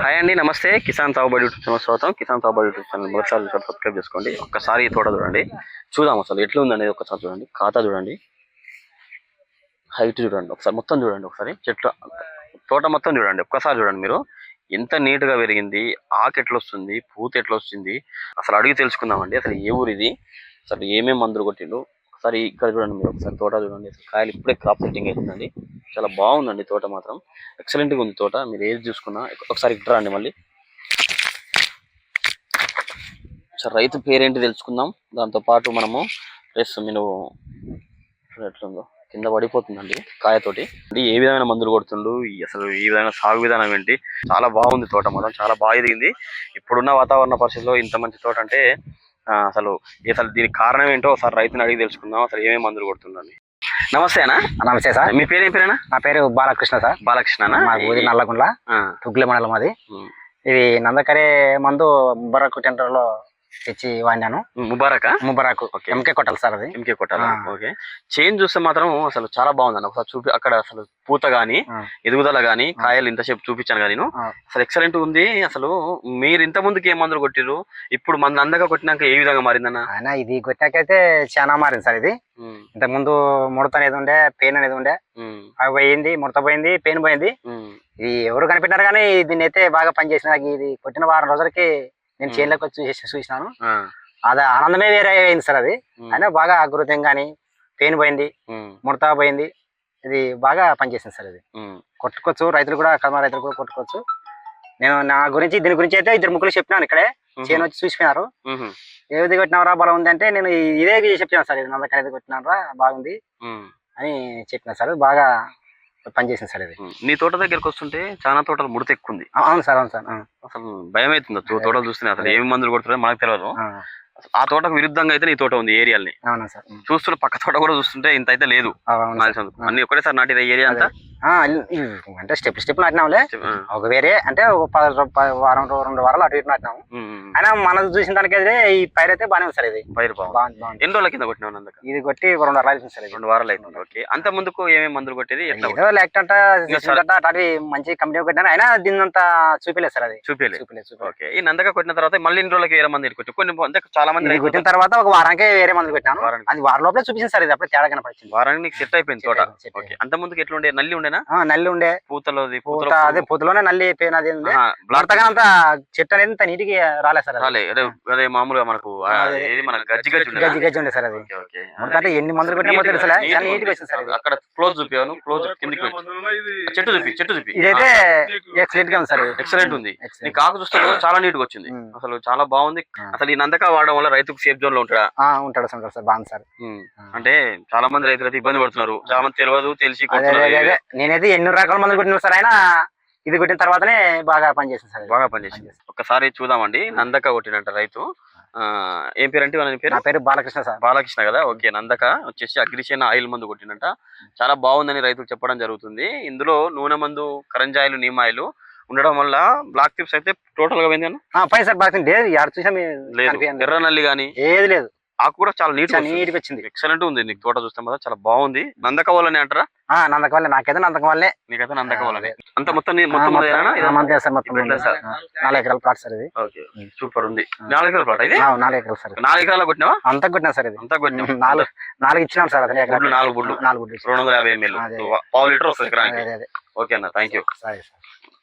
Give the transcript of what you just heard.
Hi అండి నమస్తే. Kisan తాగుబడి YouTube channel స్వాగతం. కిసాన్ తాగుబడి యూట్యూబ్ ఛానల్ మొదటిసారి సబ్స్క్రైబ్ చేసుకోండి. ఒక్కసారి ఈ తోట చూడండి. చూద్దాం అసలు ఎట్లా ఉందనేది ఒకసారి చూడండి. ఖాతా చూడండి. హైట్ చూడండి. ఒకసారి మొత్తం చూడండి ఒకసారి. చెట్లు తోట మొత్తం చూడండి. ఒక్కసారి చూడండి మీరు. ఎంత నీట్గా పెరిగింది ఆకు ఎట్లా వస్తుంది పూత ఎట్లా వస్తుంది అసలు అడిగి తెలుసుకుందామండి. అసలు ఏ ఊరు ఇది అసలు ఏమేమి మందులు కొట్టిండు ఒకసారి ఇక్కడ చూడండి మీరు ఒకసారి తోట చూడండి. కాయలు ఇప్పుడే క్రాప్ సెట్టింగ్ అవుతుందండి చాలా బాగుందండి తోట మాత్రం. ఎక్సలెంట్గా ఉంది తోట. మీరు ఏది చూసుకున్నా ఒకసారి ఇక్కడ రండి మళ్ళీ. సార్ రైతు పేరేంటి తెలుసుకుందాం. దాంతో పాటు మనము ప్లస్ మీరు ఎట్లుందో కింద పడిపోతుందండి కాయతోటి అంటే ఏ విధమైన మందులు కొడుతుండు అసలు ఈ విధమైన సాగు విధానం ఏంటి? చాలా బాగుంది తోట మాత్రం. చాలా బాగా ఎదిగింది. ఇప్పుడున్న వాతావరణ పరిస్థితిలో ఇంత మంచి తోట అంటే అసలు అసలు దీనికి కారణం ఏంటో ఒకసారి రైతుని అడిగి తెలుసుకుందాం. అసలు ఏమేమి మందులు కొడుతుండండి నమస్తే అన్న. నమస్తే సార్. మీ పేరు ఏం పేరేనా నా పేరు బాలకృష్ణ సార్. బాలకృష్ణ మా ఊరి నల్లగుండ్ల తుగ్గుల మండలం అది. ఇది నందకరే మందు ముబరాకు టెండర్లో తెచ్చి వాడినాను. ముబారక? ముబరాకు ఓకే. ఎంకే కొట్టాలి సార్ అది. ఎంకే కొట్టాలా. ఓకే. చేంజ్ చూస్తే మాత్రం అసలు చాలా బాగుంది ఒకసారి చూపి అక్కడ అసలు పూత గానీ. ఎదుగుదల గానీ కాయలు ఇంతసేపు చూపించాను కానీ నేను. అసలు ఎక్సలెంట్ ఉంది. అసలు మీరు ఇంత ముందుకి ఏ మందులు కొట్టిరు ఇప్పుడు మంది అందగా కొట్టినాక ఏ విధంగా మారిందన్న? ఆయన ఇది కొట్టాకైతే చాలా మారింది సార్ ఇది. ఇంతకు ముందు ముడత అనేది ఉండే పెయిన్ అనేది ఉండే. అవి పోయింది ముడత పోయింది పెయిన్ పోయింది. ఇది ఎవరు కనిపెట్టారు కానీ దీన్ని అయితే బాగా పనిచేసిన ఇది కొట్టిన వారం రోజులకి నేను చేనులోకి వచ్చి చూసి చూసినాను. అది ఆనందమే వేరే అయింది సార్ అది. అయినా బాగా అభివృద్ధి కానీ పెయిన్ పోయింది ముడత పోయింది ఇది బాగా పనిచేసింది సార్ ఇది ఉమ్, కొట్టుకోవచ్చు రైతులు కూడా కర్మ రైతులు కూడా కొట్టుకోవచ్చు. నేను నా గురించి దీని గురించి అయితే ఇద్దరు ముగ్గురు చెప్పినాను ఇక్కడే. చేను వచ్చి చూసిపోయినారు. ఉమ్, ఏది కొట్టినవరా బలం ఉంది అంటే నేను ఇదే చెప్పినాను సార్ ఇది నందకర ఇది కొట్టినారా బాగుంది అని చెప్పిన సార్. బాగా పనిచేసింది సార్ ఇది. నీ తోట దగ్గరికి వస్తుంటే చాలా తోటలు ముడత ఎక్కువ ఉంది అవును సార్ అవును సార్ అసలు భయం అవుతుంది తోటలు చూస్తున్నాయి అసలు ఏమి మందులు కొడుతున్నారో మనకు తెలియదు ఆ, తోటకు విరుద్ధంగా అయితే నీ తోట ఉంది ఏరియాల్ని. అవునా సార్. చూస్తున్న పక్క తోట కూడా చూస్తుంటే ఇంత అయితే లేదు. అన్ని ఒకటేసారి నాటిన ఏరియా అంతా అంటే స్టెప్ స్టెప్ నాటినాంలే ఒక వేరే అంటే ఒక వారం రెండు వారాలు అటు ఇటు నాటినాము. అయినా మనది చూసిన దానికైతే ఈ పైరు అయితే బాగానే ఉంది సార్ ఇది. పైరు బాగుంది. ఎన్ని రోజుల కింద కొట్టినావు నందక? ఇది కొట్టి ఒక రెండు వారాలు అవుతుంది సార్ రెండు వారాలు అవుతుంది ఓకే. అంత ముందుకు ఏమేమి మందులు కొట్టేది ఏదో లేకంట. అటు మంచి కంపెనీ కొట్టినా అయినా దీని అంతా చూపిలేదు సార్ అది. చూపిలేదు. చూపిలేదు ఓకే. ఈ నందక కొట్టిన తర్వాత మళ్ళీ ఇన్ని రోజులకి వేరే మంది కొట్టి కొన్ని అంటే చాలా మంది కొట్టిన తర్వాత ఒక వారానికే వేరే మందులు పెట్టాను వారానికి. అది వారం లోపలే చూపించింది సార్ ఇది అప్పుడే తేడా కనపడింది. వారానికి నీకు సెట్ అయిపోయింది తోట. ఓకే. అంత ముందుకు ఎట్లుండే? నల్లి ఉండేనా నల్లి ఉండే పూతలోది పూత పూతలో అదే పూతలోనే నల్లి అది బ్లాక్ అంత చెట్టు అనేది ఇంత నీటికి రాలేదు సార్ అది. రాలే మామూలుగా మనకు గజ్జి గజ్జి ఉండేనా? గజ్జి గజ్జి ఉండే సార్ అది. అంటే ఎన్ని మందులు కొట్టినా మొత్తం ఉంది. నీట్గా వచ్చింది సార్ అక్కడ క్లోజ్ చూపాను క్లోజ్ కిందికి చెట్టు చూపి చెట్టు చూపి. ఇదైతే ఎక్సలెంట్గా ఉంది సార్. ఎక్సలెంట్ ఉంది. నీ. కాకు చూస్తే చాలా నీట్గా వచ్చింది. అసలు చాలా బాగుంది. అసలు ఈ నందక వాడడం వల్ల రైతుకు సేఫ్ జోన్లో ఉంటాడా? ఉంటాడు సార్, బాగుంది సార్. అంటే చాలా మంది రైతులు అయితే ఇబ్బంది పడుతున్నారు. చాలా మంది తెలియదు తెలిసి నేనైతే ఎన్ని రకాల మందులు కొట్టిన సార్ అయినా ఇది కొట్టిన తర్వాతనే బాగా పనిచేసింది సార్. బాగా పనిచేసింది. ఒక్కసారి చూద్దామండి. నందక కొట్టినట్ట రైతు. ఏం పేరు అంటే పేరు? నా పేరు బాలకృష్ణ సార్. బాలకృష్ణ కదా? ఓకే నందక వచ్చేసి అగ్రిషన్ ఆయిల్ మందు కొట్టినట్ట చాలా బాగుందని రైతులు చెప్పడం జరుగుతుంది. ఇందులో నూనె మందు కరంజాయిలు నీమాయిలు ఉండడం వల్ల బ్లాక్ టిప్స్ అయితే టోటల్గా పోయింది పై సార్ బాగా లేదు. ఎర్ర నల్లి గాని ఏది లేదు. ఆకు కూడా చాలా నీట్ నీట్గా వచ్చింది. ఎక్సలెంట్ ఉంది. నీకు తోట చూస్తే మాత్రం చాలా బాగుంది. నందక వల్లనే అంటారా? ఆ నందక వల్లే నాకైతే నందక వల్లే నీకైతే నందక ఆ, వల్లనే అంత మొత్తం మొత్తం సార్ మొత్తం నాలుగు ఎకరాల ప్లాట్ సార్ ఇది. సూపర్ ఉంది. నాలుగు ఎకరాల ప్లాట్ ఇది? నాలుగు ఎకరాలు సార్. నాలుగు ఎకరాల కొట్టినావా? అంతా కొట్టినా సార్ ఇది. అంతా కొట్టినావు? నాలుగు నాలుగు ఇచ్చినాం సార్ అతని నాలుగు గుడ్లు. నాలుగు గుడ్లు. రెండు వందల యాభై ఎంఎల్. పావు లీటర్ వస్తుంది ఓకే అన్న థ్యాంక్ యూ సరే సార్.